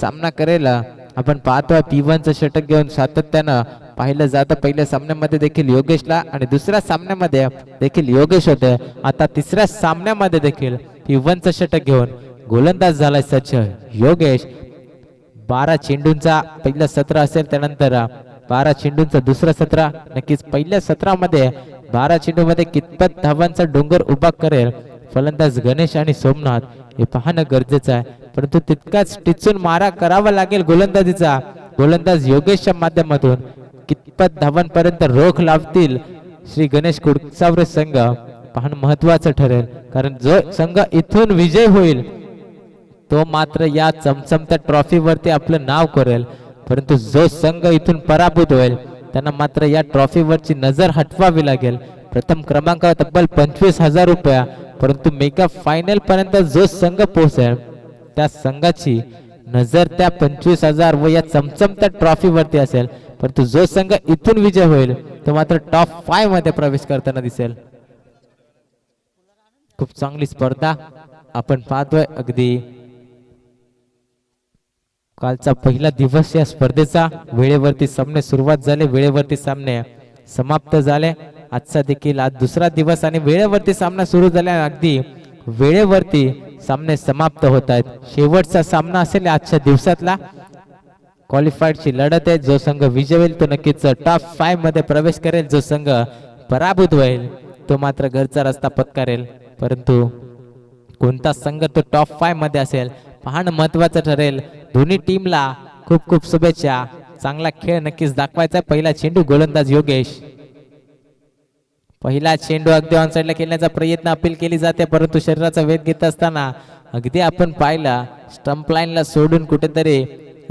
सामना करेला. आपण पाहतोय पी वनचं षटक घेऊन सातत्यानं पाहिलं जातं. पहिल्या सामन्यामध्ये देखील योगेशला आणि दुसऱ्या सामन्यामध्ये देखील योगेश होते. आता तिसऱ्या सामन्यामध्ये देखील पी वनचं षटक घेऊन गोलंदाज झालाय सच योगेश बारा चेंडूंचा पहिलं सत्र असेल त्यानंतर बारा चेंडूंचं दुसरं सत्र. नक्कीच पहिल्या सत्रामध्ये बारा चेंडूमध्ये कितपत धावांचा डोंगर उभा करेल फलंदाज गणेश आणि सोमनाथ हे पाहणं गरजेचं आहे. परंतु तितकाच टिचून मारा करावा लागेल गोलंदाजीचा. गोलंदाज योगेशच्या माध्यमातून. कितपत धावांपर्यंत रोख लावतील श्री गणेश कुडसावरे संघ? पाहणं महत्वाचं ठरेल. कारण जो संघ इथून विजय होईल तो मात्र या चमचमत्या ट्रॉफीवरती आपलं नाव करेल. परंतु जो संघ इथून पराभूत होईल त्यांना मात्र या ट्रॉफीवरची नजर हटवावी लागेल. प्रथम क्रमांक तब्बल पंचवीस हजार रुपया. परंतु मेगा फायनल पर्यंत जो संघ पोहोचेल त्या संघाची नजर त्या पंचवीस हजार व या चमचमत्या ट्रॉफीवरती असेल. परंतु जो संघ इथून विजय होईल तो मात्र टॉप फायमध्ये प्रवेश करताना दिसेल. खूप चांगली स्पर्धा आपण पाहतोय अगदी. कालचा पहिला दिवस या स्पर्धेचा. वेळेवरती सामने सुरुवात झाले वेळेवरती सामने समाप्त झाले. आजचा देखील आज दुसरा दिवस आणि वेळेवरती सामना सुरू झाला. अगदी वेळेवरती सामने समाप्त होत आहेत. शेवटचा सामना असेल आजच्या दिवसातला. क्वालिफाईडची लढत आहे. जो संघ विजय होईल तो नक्कीच टॉप फायमध्ये प्रवेश करेल. जो संघ पराभूत होईल तो मात्र घरचा रस्ता पत्कारेल परंतु कोणता संघ तो टॉप फायमध्ये असेल पाहणं महत्वाचं ठरेल. दोन्ही टीमला खूप खूप शुभेच्छा. चांगला खेळ नक्कीच दाखवायचा पहिला चेंडू गोलंदाज योगेश. पहिला चेंडू अगदी ऑन साईडला खेळण्याचा प्रयत्न अपील केली जाते परंतु शरीराचा वेध घेत असताना अगदी आपण पाहिला स्टंप लाईनला सोडून कुठेतरी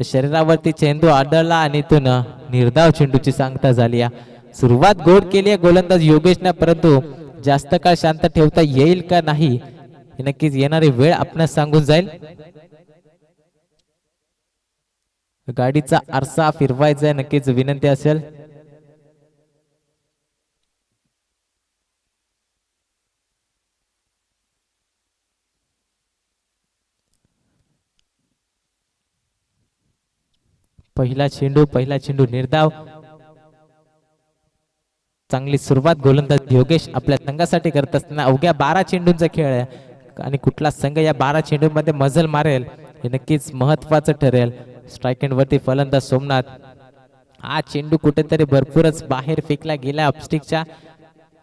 शरीरावरती चेंडू आढळला आणि इथून निर्धाव चेंडूची सांगता झाली. सुरुवात गोड केली आहे गोलंदाज योगेशने परंतु जास्त काळ शांत ठेवता येईल का नाही नक्कीच येणारी वेळ आपणास सांगून जाईल. गाडीचा आरसा फिरवायचा आहे नक्कीच विनंती असेल. पहिला चेंडू पहिला चेंडू निर्धाव. चांगली सुरुवात गोलंदाज योगेश आपल्या संघासाठी करत असताना अवघ्या बारा चेंडूंचा खेळ आहे. आणि कुठला संघ या बारा चेंडूंमध्ये मजल मारेल हे नक्कीच महत्वाचं ठरेल. स्ट्राईक वरती फलंदाज सोमनाथ. हा चेंडू कुठेतरी भरपूरच बाहेर फेकला गेला ऑपस्टिकच्या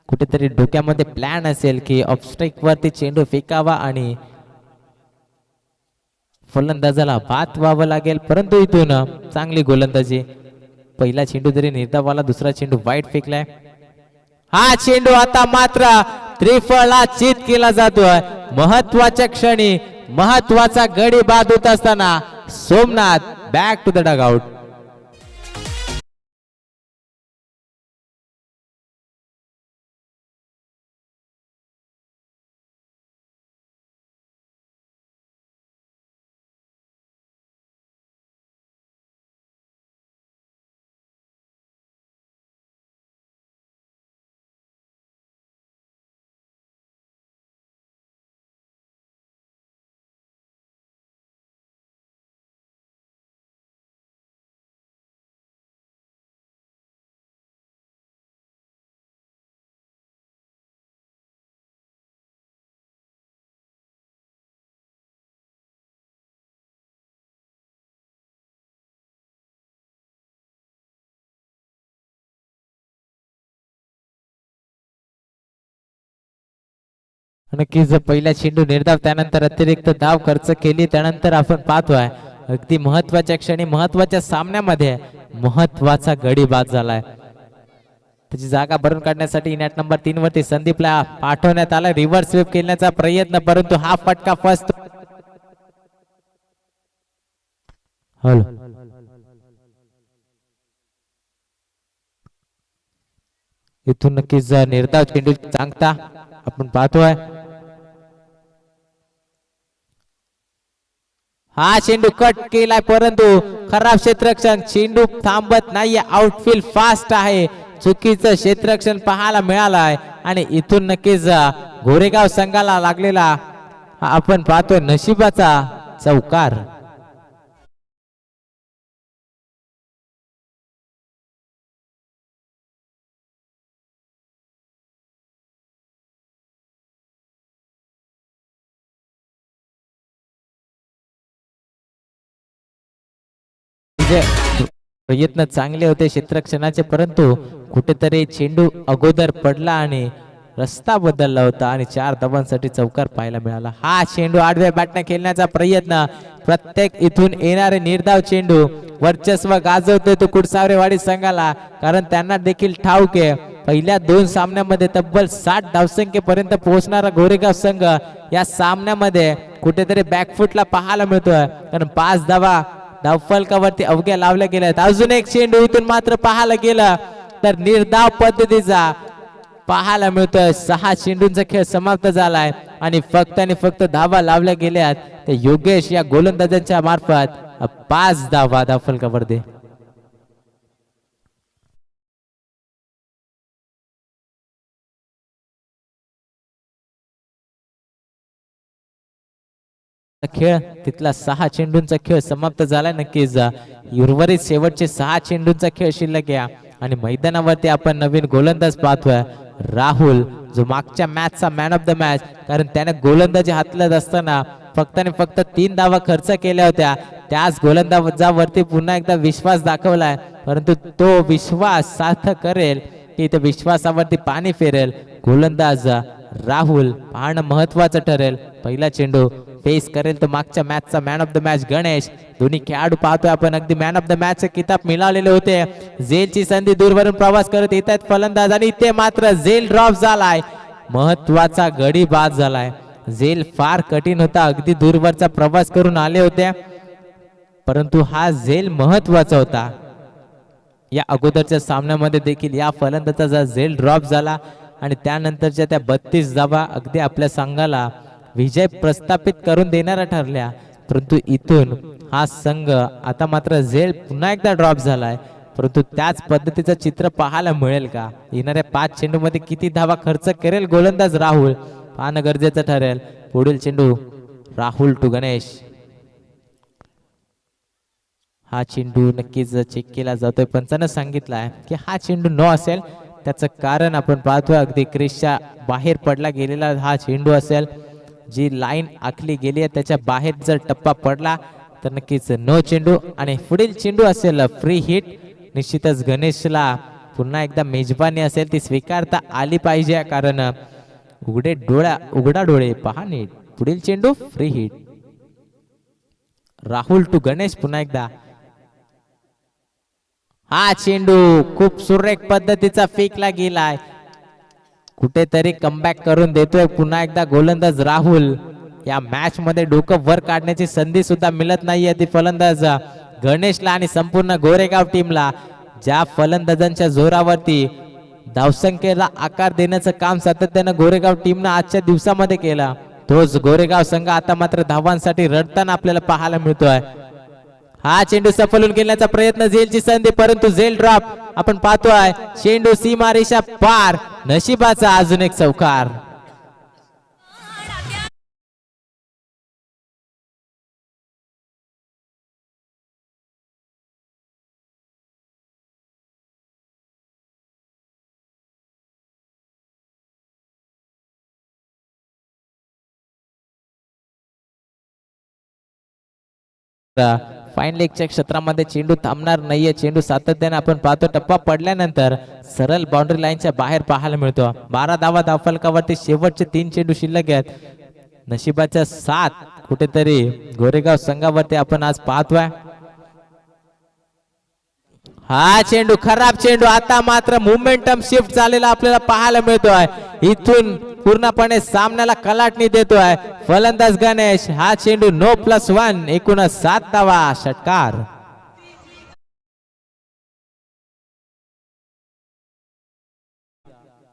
कुठेतरी डोक्यामध्ये प्लॅन असेल की ऑपस्टिक वरती चेंडू फेकावा आणि फलंदाजाला बाद व्हावं लागेल परंतु इथून चांगली गोलंदाजी. पहिला चेंडू जरी निर्धावाला दुसरा चेंडू वाईट फेकलाय. हा चेंडू आता मात्र त्रिफळा चित केला जातोय. महत्त्वाच्या क्षणी महत्त्वाचा गडी बाद होत असताना Somnath back to the dug नक्कीच पहिला चेंडू निर्धाव त्यानंतर अतिरिक्त धाव खर्च केली त्यानंतर आपण पाहतोय अगदी महत्त्वाच्या क्षणी महत्त्वाच्या सामन्यामध्ये महत्त्वाचा गडी बाद झालाय. त्याची जागा भरून काढण्यासाठी नॅट नंबर तीन वरती संदीपला पाठवण्यात आला रिव्हर्स स्वीप खेळण्याचा प्रयत्न परंतु हा फटका फर्स्ट हॅलो. इथून नक्कीच निर्धाव चेंडू सांगता आपण पाहतोय हा चेंडू कट केलाय परंतु खराब क्षेत्रक्षण चेंडू थांबत नाहीये. आउटफील्ड फास्ट आहे. चुकीचं क्षेत्रक्षण पाहायला मिळालंय. आणि इथून नक्कीच गोरेगाव संघाला लागलेला आपण पाहतोय नशिबाचा चौकार. म्हणजे प्रयत्न चांगले होते क्षेत्रक्षणाचे परंतु कुठेतरी चेंडू अगोदर पडला आणि रस्ता बदलला होता आणि चार धावांसाठी चौकार पाहायला मिळाला. हा चेंडू आडव्या बॅटने खेळण्याचा प्रयत्न. प्रत्येक इथून येणारे निर्धाव चेंडू. वर्चस्व गाजवतोय तो कुडसावरेवाडी संघाला? कारण त्यांना देखील ठाऊक आहे. पहिल्या दोन सामन्यामध्ये तब्बल साठ धावसंख्येपर्यंत पोहोचणारा गोरेगाव संघ या सामन्यामध्ये कुठेतरी बॅकफुटला पाहायला मिळतोय. कारण पाच धावा धावफलकावरती अवघ्या लावल्या गेल्या आहेत. अजून एक चेंडू इथून मात्र पाहायला गेलं. तर निर्धाव पद्धतीचा पाहायला मिळतोय. सहा चेंडूंचा खेळ समाप्त झालाय. आणि फक्त आणि फक्त धावा लावल्या गेल्यात तर योगेश या गोलंदाजांच्या मार्फत पाच धावा धावफलकावरती खेळ तिथला सहा चेंडूंचा खेळ समाप्त झालाय नक्कीच उर्वरित शेवटचे सहा चेंडूंचा खेळ शिल्लक या आणि मैदानावरती आपण नवीन गोलंदाज पाहतोय राहुल जो मागच्या मॅचचा मॅन ऑफ द मॅच कारण त्याने गोलंदाजी हातलत असताना फक्त आणि फक्त तीन धावा खर्च केल्या होत्या. त्याच गोलंदाजावरती पुन्हा एकदा विश्वास दाखवलाय. परंतु तो विश्वास सार्थ करेल. की त्या विश्वासावरती पाणी फेरेल. गोलंदाज राहुल पाहणं महत्वाचं ठरेल. पहिला चेंडू फेस करेल तो मागच्या मॅचचा man of the match Ganesh. दोन्ही खेळाडू पाहतोय आपण. अगदी मॅन ऑफ द मॅच किताब मिळालेले होते. झेलची संधी दूरवरून प्रवास करत येत आहेत फलंदाज आणि इथे मात्र झेल ड्रॉप झालाय. महत्त्वाचा गडी बाद झालाय. झेल फार कठीण होता. अगदी दूरवरचा प्रवास करून आले होते. परंतु हा झेल महत्त्वाचा होता. या अगोदरच्या सामन्यामध्ये देखील या फलंदाजाचा झेल ड्रॉप झाला आणि त्यानंतरच्या त्या बत्तीस धावा अगदी आपल्या संघाला विजय प्रस्थापित करून देणाऱ्या ठरल्या. परंतु इथून हा संघ आता मात्र झेल पुन्हा एकदा ड्रॉप झालाय. परंतु त्याच पद्धतीचं चित्र पाहायला मिळेल का? येणाऱ्या पाच चेंडूमध्ये किती धावा खर्च करेल गोलंदाज राहुल? पाहणं गरजेचं ठरेल. पुढील चेंडू राहुल टू गणेश. हा चेंडू नक्कीच चेक केला जातोय. पंचानं सांगितलाय की हा चेंडू न असेल. त्याचं कारण आपण पाहतोय. अगदी क्रिसच्या बाहेर पडला गेलेला हा चेंडू असेल. जी लाईन आखली गेली आहे त्याच्या बाहेर जर टप्पा पडला तर नक्कीच नो चेंडू आणि पुढील चेंडू असेल फ्री हिट निश्चितच गणेशला पुन्हा एकदा मेजबानी असेल ती स्वीकारता आली पाहिजे कारण उघडे डोळ्या उघडा डोळे पहा नीट. पुढील चेंडू free hit Rahul to Ganesh पुन्हा एकदा. हा चेंडू खूप सुरेख पद्धतीचा फेकला गेलाय. कुठेतरी कमबॅक करून देतोय. पुन्हा एकदा गोलंदाज राहुल. या मॅच मध्ये डोकं वर काढण्याची संधी सुद्धा मिळत नाहीये ती फलंदाज. गणेशला आणि संपूर्ण गोरेगाव टीमला ज्या फलंदाजांच्या जोरावरती धावसंख्येला आकार देण्याचं काम सातत्यानं गोरेगाव टीमनं आजच्या दिवसामध्ये केला. तोच गोरेगाव संघ आता मात्र धावांसाठी रडताना आपल्याला पाहायला मिळतोय. हा चेंडू सफल घेण्याचा प्रयत्न झेलची संधी परंतु झेल ड्रॉप आपण पाहतोय चेंडू सीमा रेषा पार. नशिबाचा अजून एक चौकार. फाईन लेगच्या क्षेत्रामध्ये चेंडू थांबणार नाहीये. चेंडू सातत्याने आपण पाहतो टप्पा पडल्यानंतर सरळ बाउंड्री लाईनच्या बाहेर पाहायला मिळतो. बारा धावा धावफलकावरती शेवटचे तीन चेंडू शिल्लक आहेत. नशिबाच्या सात कुठेतरी गोरेगाव संघावरती आपण आज पाहतोय. हा चेंडू खराब चेंडू. आता मात्र मुवमेंटम शिफ्ट झालेला आपल्याला पाहायला मिळतोय. इथून पूर्णपणे सामन्याला कलाटणी देतोय फलंदाज गणेश. हा चेंडू नो प्लस वन एकूण सात तावा षटकार.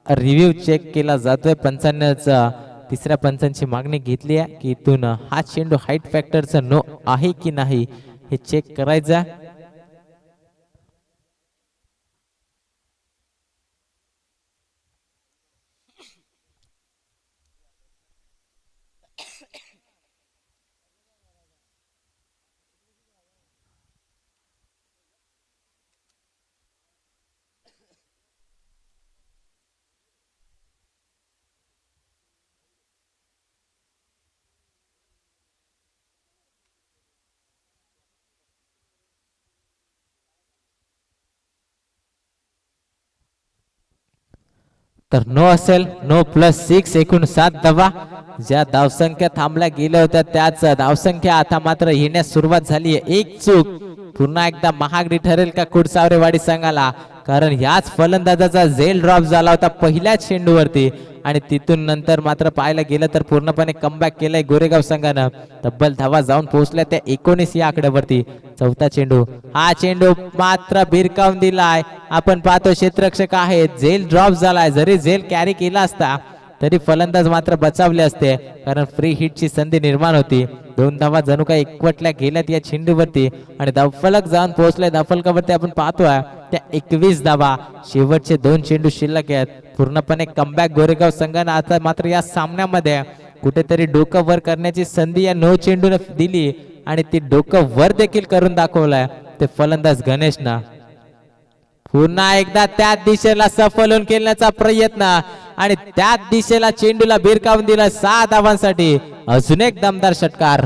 रिव्ह्यू चेक केला जातोय पंचांचा तिसऱ्या पंचांची मागणी घेतली आहे की इथून हा चेंडू हाईट फॅक्टरचा नो आहे की नाही हे चेक करायचं तर नो असेल नो प्लस सिक्स एकूण सात धावा. ज्या धावसंख्या थांबल्या गेल्या होत्या त्याच धावसंख्या आता मात्र येण्यास सुरुवात झाली आहे एक चूक. पुन्हा एकदा महागडी ठरेल का कुडसावरेवाडी संघाला? कारण याच फलंदाजाचा झेल ड्रॉप झाला होता पहिल्याच चेंडूवरती आणि तिथून नंतर मात्र पाहायला गेलं तर पूर्णपणे कमबॅक केलंय गोरेगाव संघानं. तब्बल धावा जाऊन पोहोचल्या त्या एकोणीस या आकड्यावरती. चौथा चेंडू. हा चेंडू मात्र भिरकावून दिलाय. आपण पाहतो क्षेत्ररक्षक आहे झेल ड्रॉप झालाय. जरी झेल कॅरी केला असता तरी फलंदाज मात्र बचावले असते. कारण फ्री हिटची संधी निर्माण होती. दोन धावा जणू काही एकवटल्या गेल्यात या छिंडूवरती. आणि धावफलक जाऊन पोहोचले. धावफलकावरती आपण पाहतोय त्या एकवीस धावा. शेवटचे दोन चेंडू शिल्लक आहेत. पूर्णपणे कमबॅक गोरेगाव संघानं आता मात्र या सामन्यामध्ये कुठेतरी डोकं वर करण्याची संधी या नो चेंडूने दिली. आणि ती डोकं वर देखील करून दाखवलंय. ते फलंदाज गणेशनं. पुन्हा एकदा त्या दिशेला सफल होऊन खेळण्याचा प्रयत्न आणि त्याच दिशेला चेंडूला भिरकावून दिला सहा धावांसाठी. अजून एक दमदार षटकार.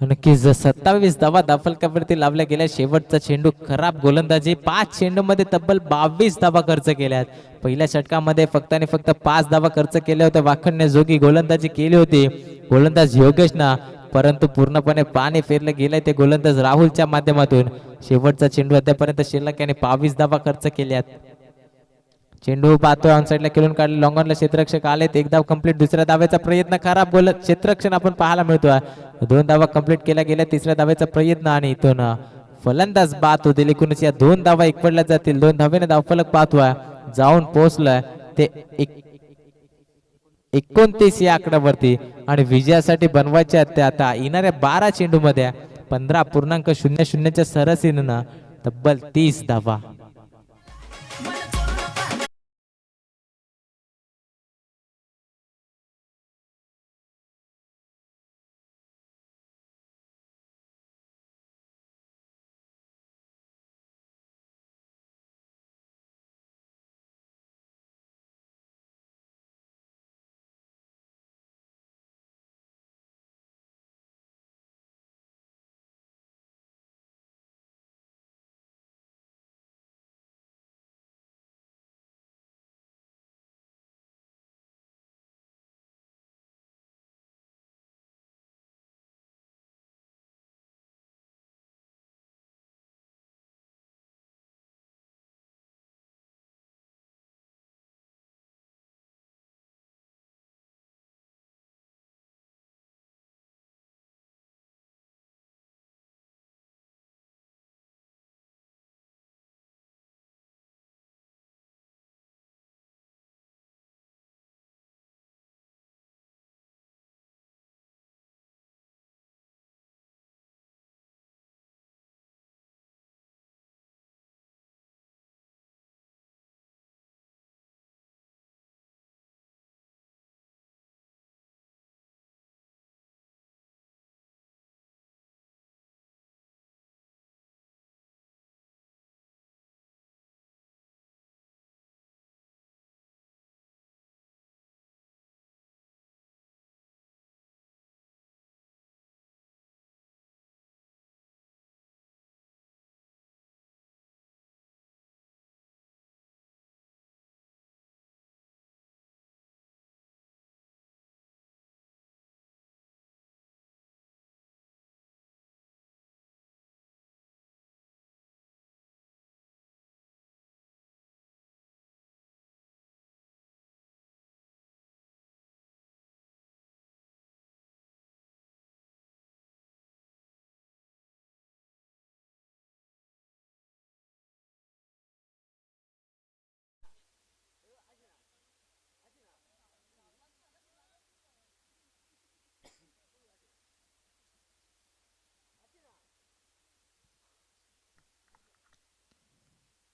नक्कीच सत्तावीस धावा दाफलकावरती लावल्या गेल्या शेवटचा चेंडू खराब गोलंदाजी. पाच चेंडू मध्ये तब्बल बावीस धावा खर्च केल्यात. पहिल्या षटकामध्ये फक्त आणि फक्त पाच धावा खर्च केल्या होत्या. वाखण्य जोगी गोलंदाजी केली होती. गोलंदाज योगेशना परंतु पूर्णपणे पाणी फेरलं गेलंय ते गोलंदाज राहुलच्या माध्यमातून. शेवटचा चेंडू आतापर्यंत शिल्लक याने बावीस धावा खर्च केल्यात. चेंडू पाहतोय ऑन साईडला खेळून काढले लॉंगॉनला क्षेत्ररक्षक आलेत. एक धाव कंप्लीट दुसऱ्या धाव्याचा प्रयत्न खराब बोलत क्षेत्ररक्षण आपण पाहायला मिळतोय. दोन धावा कंप्लीट केल्या गेल्या तिसऱ्या धाव्याचा प्रयत्न आणि इथून फलंदाज बाद होतील एकूणच या दोन धावा एकपडल्या जातील. दोन धावेने धावफलक पाहतोय. जाऊन पोहोचलाय ते एक एकोणतीस या आकड्यावरती. आणि विजयासाठी बनवायचे आहेत ते आता येणाऱ्या बारा चेंडू मध्ये पंधरा पूर्णांक शून्य शून्यच्या सरसीनं तब्बल तीस धावा.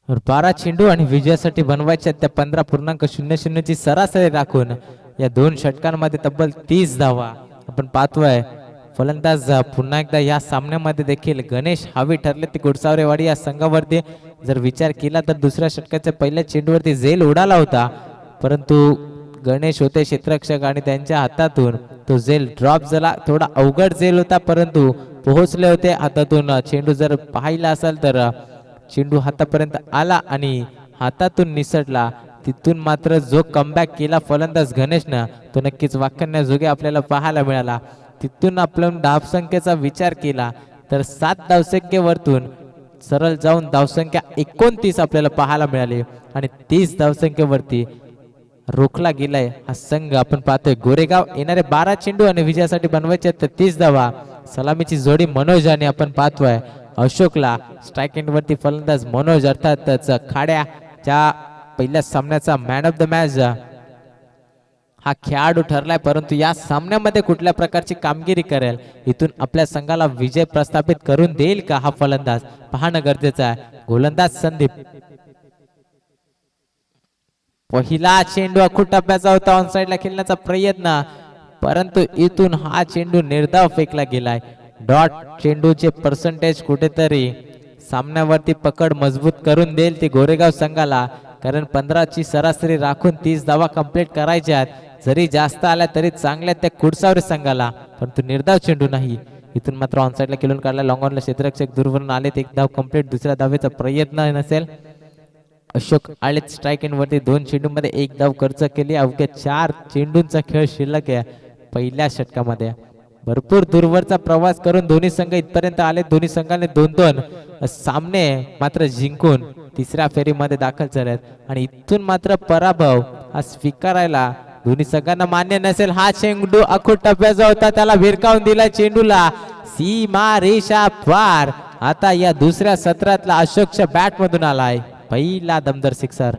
बारा चेंडू आणि विजयासाठी बनवायच्या त्या पंधरा पूर्णांक शून्य शून्यची सरासरी राखून या दोन षटकांमध्ये तब्बल तीस धावा. आपण पाहतोय फलंदाज पुन्हा एकदा या सामन्यामध्ये देखील गणेश हावी ठरले. ते गुडसावरेवाडी या संघावरती जर विचार केला तर दुसऱ्या षटकाच्या पहिल्या चेंडूवरती झेल उडाला होता. परंतु गणेश होते क्षेत्ररक्षक आणि त्यांच्या हातातून तो झेल ड्रॉप झाला. थोडा अवघड झेल होता परंतु पोहोचले होते हातातून. चेंडू जर पाहिला असेल तर चेंडू हातापर्यंत आला आणि हातातून निसटला. तिथून मात्र जो कमबॅक केला फलंदाज गणेशनं तो नक्कीच वाकण्याजोगे आपल्याला पाहायला मिळाला. तिथून आपण धावसंख्येचा विचार केला तर सात धावसंख्येवरतून सरळ जाऊन धावसंख्या एकोणतीस आपल्याला पाहायला मिळाली आणि तीस धावसंख्येवरती रोखला गेलाय हा संघ. आपण पाहतोय गोरेगाव येणारे बारा चेंडू आणि विजयासाठी बनवायचे आहेत तर तीस धावा. सलामीची जोडी मनोज आणि आपण पाहतोय. अशोकला स्ट्राईक एंड वरती फलंदाज मनोज अर्थातच खाड्याच्या पहिल्या सामन्याचा मॅन ऑफ द मॅच हा खेळाडू ठरलाय परंतु या सामन्यामध्ये कुठल्या प्रकारची कामगिरी करेल? इथून आपल्या संघाला विजय प्रस्थापित करून देईल का हा फलंदाज? पाहणं गरजेचं आहे. गोलंदाज संदीप. पहिला चेंडू खूप टप्प्याचा होता ऑन साइडला खेळण्याचा प्रयत्न परंतु इथून हा चेंडू निर्धाव फेकला गेलाय. डॉट चेंडूचे पर्सेंटेज कुठेतरी सामन्यावरती पकड मजबूत करून देईल ती गोरेगाव संघाला. कारण पंधराची सरासरी राखून तीस धावा कंप्लीट करायच्या जरी जास्त आल्या तरी चांगल्या त्या कुडसावरी संघाला. परंतु निर्धाव चेंडू नाही. इथून मात्र ऑनसाईडला खेळून काढला लॉंग ऑनला क्षेत्ररक्षक दूरवरून आलेत एक धाव कंप्लीट दुसऱ्या धावेचा प्रयत्न नसेल. अशोक आलेत स्ट्राईक एंड वरती दोन चेंडूमध्ये एक धाव खर्च केली. अवघ्या चार चेंडूंचा खेळ शिल्लक आहे. पहिल्या षटकामध्ये. भरपूर दूरवरचा प्रवास करून दोन्ही संघ इथपर्यंत आले. दोन्ही संघाने दोन दोन सामने मात्र जिंकून तिसऱ्या फेरीमध्ये दाखल झालेत. आणि इथून मात्र पराभव हा स्वीकारायला दोन्ही संघांना मान्य नसेल. हा चेंडू अखूट टप्प्याचा होता त्याला भिरकावून दिला चेंडूला. सीमा रेषा पार. आता या दुसऱ्या सत्रातला अशोकच्या बॅट मधून आलाय. पहिला दमदार सिक्सर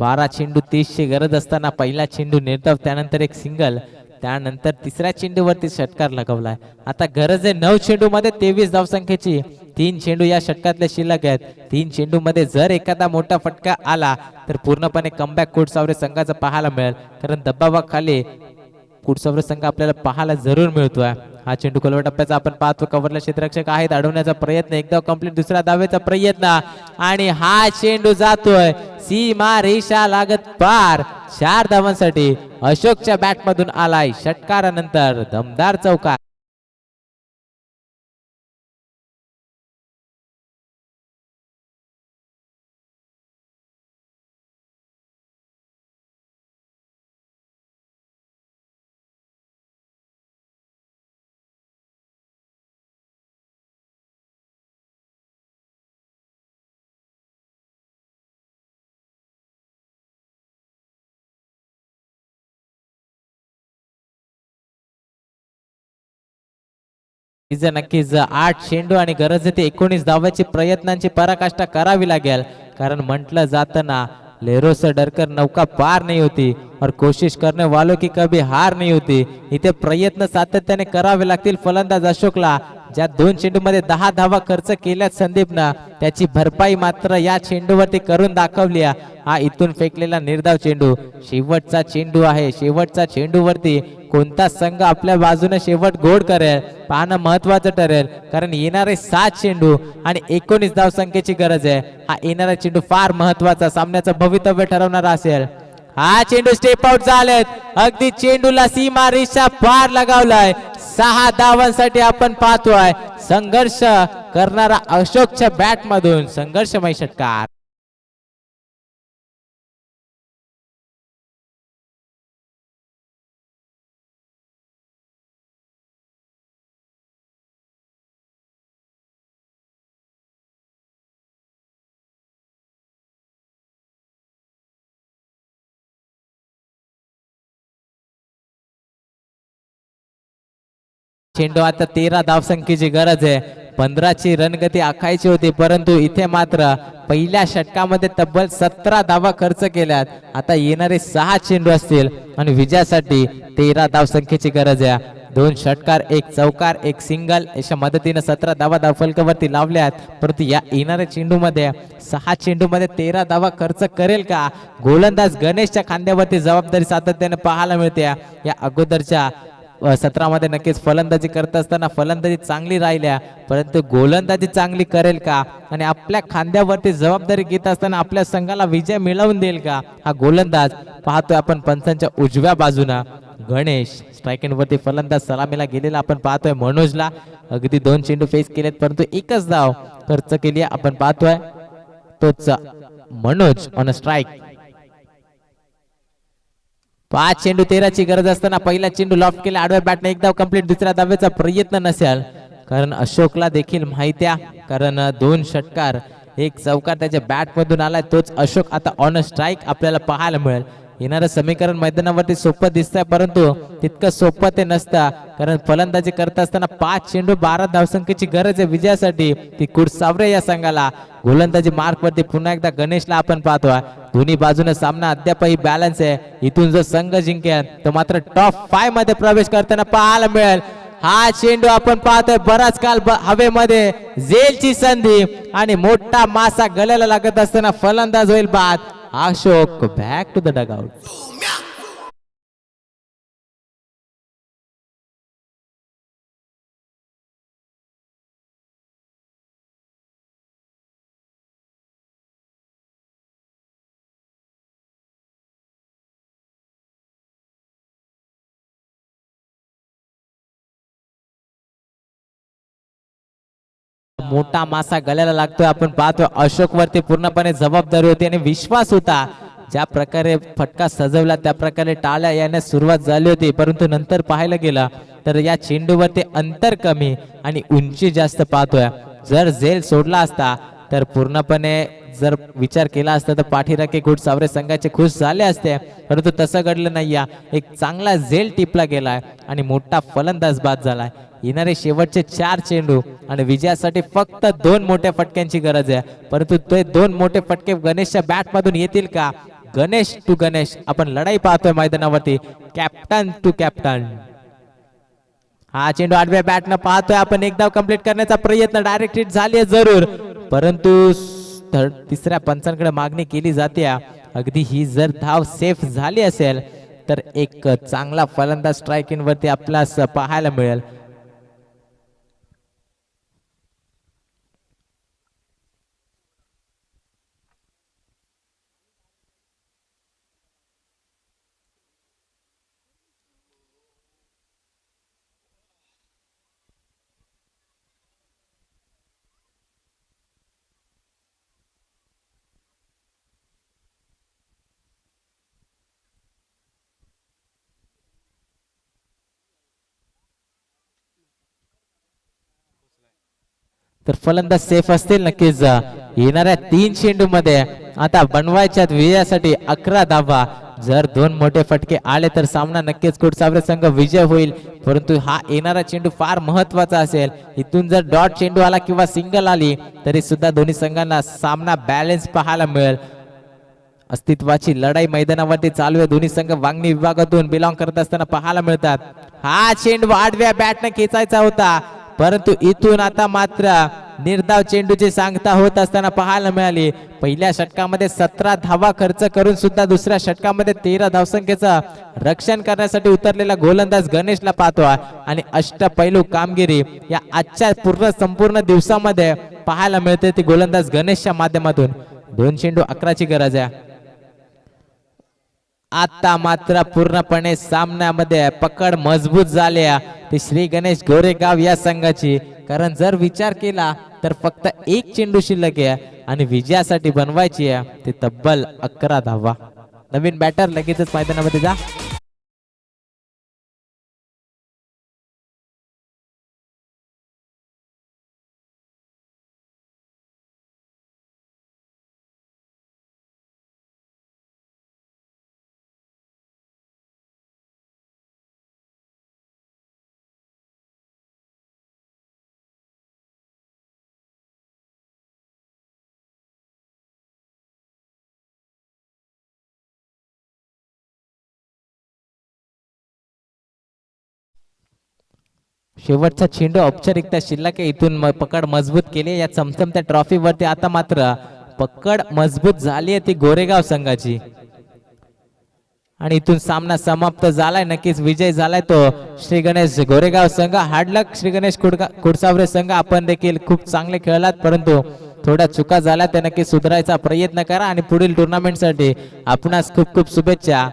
बारा चेंडू तीसची गरज असताना पहिला चेंडू निर्धाव त्यानंतर एक सिंगल त्यानंतर तिसऱ्या चेंडूवरती षटकार लगावलाय. आता गरज आहे नऊ चेंडू मध्ये तेवीस धावसंख्येची. तीन चेंडू या षटकातले शिल्लक आहेत. तीन चेंडू मध्ये जर एखादा मोठा फटका आला तर पूर्णपणे कमबॅक कोटसावरे संघाचं पाहायला मिळेल. कारण दबावाखाली कुडसावरे संघ आपल्याला पाहायला जरूर मिळतोय. हा चेंडू खोलवा टप्प्याचा आपण पाहतो. कव्हरला क्षेत्ररक्षक आहेत. अडवण्याचा प्रयत्न एकदा कंप्लीट दुसऱ्या दावेचा प्रयत्न. आणि हा चेंडू जातोय. सीमा रेषा लागत पार. चार धावांसाठी अशोकच्या बॅट मधून आलाय षटकारानंतर. दमदार चौकार. तिचं नक्कीच आठ चेंडू आणि गरज येते एकोणीस धावाची प्रयत्नांची पराकाष्ठा करावी लागेल. कारण म्हटलं जाताना ना डरकर नौका पार नाही होती और कोशिश करने वालों की कभी हार नाही होती. इथे प्रयत्न सातत्याने करावे लागतील फलंदाज अशोकला. ज्या दोन चेंडूमध्ये दहा धावा खर्च केल्यात संदीपनं त्याची भरपाई मात्र या चेंडूवरती करून दाखवली आहे. हा इथून फेकलेला निर्धाव चेंडू. शेवटचा चेंडू आहे. शेवटचा चेंडूवरती कोणता संघ आपल्या बाजूने शेवट गोड करेल पाहणं महत्वाचं ठरेल. कारण येणारे सात चेंडू आणि एकोणीस धाव संख्येची गरज आहे. हा येणारा चेंडू फार महत्त्वाचा सामन्याचं भवितव्य ठरवणारा असेल. हा चेंडू स्टेप आउट झालेत. अगदी चेंडूला सीमा रेषा पार लगावलाय. सहा धावांसाठी आपण पाहतोय. संघर्ष करणारा अशोकच्या बॅट मधून. संघर्षमय षटकार. चेंडू आता तेरा धावसंख्येची गरज आहे. पंधराची रणगती आखायची होती परंतु इथे मात्र पहिल्या षटकामध्ये तब्बल सतरा धावा खर्च केल्यात. आता येणारे सहा चेंडू असतील आणि विजयासाठी तेरा धावसंख्येची गरज आहे. दोन षटकार एक चौकार एक सिंगल अशा मदतीने सतरा धावा धावफलकावरती लावल्यात. परंतु या येणाऱ्या चेंडूमध्ये सहा चेंडूमध्ये तेरा धावा खर्च करेल का? गोलंदाज गणेशच्या खांद्यावरती जबाबदारी सातत्याने पाहायला मिळते. या अगोदरच्या सत्रामध्ये नक्कीच फलंदाजी करत असताना फलंदाजी चांगली राहिल्या परंतु गोलंदाजी चांगली करेल का? आणि आपल्या खांद्यावरती जबाबदारी घेत असताना आपल्या संघाला विजय मिळवून देईल का? हा गोलंदाज पाहतोय आपण पंचांच्या उजव्या बाजूनं. गणेश स्ट्राईक वरती फलंदाज सलामीला गेलेला आपण पाहतोय मनोजला. अगदी दोन चेंडू फेस केलेत परंतु एकच धाव खर्च केली आहे. आपण पाहतोय. तोच मनोज ऑन स्ट्राईक पाच चेंडू तेराची गरज असताना पहिला चेंडू लॉफ्ट केला. आडव्या बॅटने एकदा कंप्लीट दुसऱ्या धावेचा प्रयत्न नसेल. कारण अशोकला देखील माहित्या कारण दोन षटकार एक चौकार त्याच्या बॅट मधून आलाय. तोच अशोक आता ऑन स्ट्राईक आपल्याला पाहायला मिळेल. येणारं समीकरण मैदानावरती सोपं दिसतंय परंतु तितकं सोपं ते नसतं. कारण फलंदाजी करत असताना पाच चेंडू बारा धावसंख्येची गरज आहे विजयासाठी. ती कुडसावरे या संघाला. गोलंदाजी मार्क वरती पुन्हा एकदा गणेशला आपण पाहतोय. दोन्ही बाजूने सामना अद्यापही बॅलन्स आहे. इथून जो संघ जिंकेल तो मात्र टॉप फायमध्ये प्रवेश करताना पाहायला मिळेल. हा चेंडू आपण पाहतोय बराच काल हवेमध्ये. जेलची संधी आणि मोठा मासा गळ्याला लागत असताना फलंदाज होईल बाद. Ashok back to the dug मोठा मासा गळ्याला लागतोय. आपण पाहतोय अशोक वरती पूर्णपणे जबाबदारी होती आणि विश्वास होता. ज्या प्रकारे फटका सजवला त्या प्रकारे टाळ्या येण्यास सुरुवात झाली होती. परंतु नंतर पाहायला गेला तर या चेंडूवरती अंतर कमी आणि उंची जास्त पाहतोय. जर झेल सोडला असता तर पूर्णपणे जर विचार केला असता तर पाठीराखे गुड सावरे संघाचे खुश झाले असते. परंतु तसं घडलं नाही एक चांगला झेल टिपला गेलाय आणि मोठा फलंदाज बाद झालाय. येणारे शेवटचे चार चेंडू आणि विजयासाठी फक्त दोन मोठ्या फटक्यांची गरज आहे. परंतु ते दोन मोठे फटके गणेशच्या बॅट मधून येतील का? गणेश टू गणेश. आपण लढाई पाहतोय मैदानावरती. कॅप्टन टू कॅप्टन हा चेंडू आडव्या बॅटनं पाहतोय. आपण एक धाव कंप्लीट करण्याचा प्रयत्न. डायरेक्ट हिट झाली आहे जरूर. परंतु थर्ड तिसऱ्या पंचांकडे मागणी केली जाते. अगदी ही जर धाव सेफ झाली असेल तर एक चांगला फलंदाज स्ट्रायकिंग वरती आपल्यास पाहायला मिळेल. तर फलंदाज सेफ असतील नक्कीच येणाऱ्या तीन चेंडू मध्ये आता बनवायच्या विजयासाठी अकरा धावा. जर दोन मोठे फटके आले तर सामना नक्कीच कुडसावरे संघ विजय होईल. परंतु हा येणारा चेंडू फार महत्त्वाचा असेल. इथून जर डॉट चेंडू आला किंवा सिंगल आली तरी सुद्धा दोन्ही संघांना सामना बॅलन्स पाहायला मिळेल. अस्तित्वाची लढाई मैदानावरती चालू आहे. दोन्ही संघ वांगणी विभागातून बिलॉंग करत असताना पाहायला मिळतात. हा चेंडू आडव्या बॅटने खेचायचा होता. परंतु इथून आता मात्र निर्धाव चेंडूची सांगता होत असताना पाहायला मिळाली. पहिल्या षटकामध्ये सतरा धावा खर्च करून सुद्धा दुसऱ्या षटकामध्ये तेरा धावसंख्येचं रक्षण करण्यासाठी उतरलेला गोलंदाज गणेशला पाहतो आणि अष्टपैलू कामगिरी या आजच्या पूर्ण संपूर्ण दिवसामध्ये पाहायला मिळते ती गोलंदाज गणेशच्या माध्यमातून. दोन चेंडू अकराची गरज आहे. आता मात्र पूर्णपणे सामन्यामध्ये पकड मजबूत झाली आहे. श्री गणेश गोरेगाव या संघाची. कारण जर विचार केला तर फक्त एक चेंडू शिल्लक आहे आणि विजयासाठी बनवायची आहे. ते तब्बल अकरा धावा. नवीन बॅटर लगेचच मैदानामध्ये जा. शेवटचा चेंडू औपचारिकता शिल्लक इथून पकड मजबूत केली. या चमचमत्या ट्रॉफीवरती आता मात्र पकड मजबूत झाली आहे ती गोरेगाव संघाची. आणि इथून सामना समाप्त झालाय. नक्कीच विजय झालाय तो श्री गणेश गोरेगाव संघ. हार्डलक श्री गणेश कुडगा कुडसावरे संघ. आपण देखील खूप चांगले खेळलात परंतु थोड्या चुका झाल्या. त्या नक्की सुधारायचा प्रयत्न करा. आणि पुढील टुर्नामेंटसाठी आपणास खूप खूप शुभेच्छा.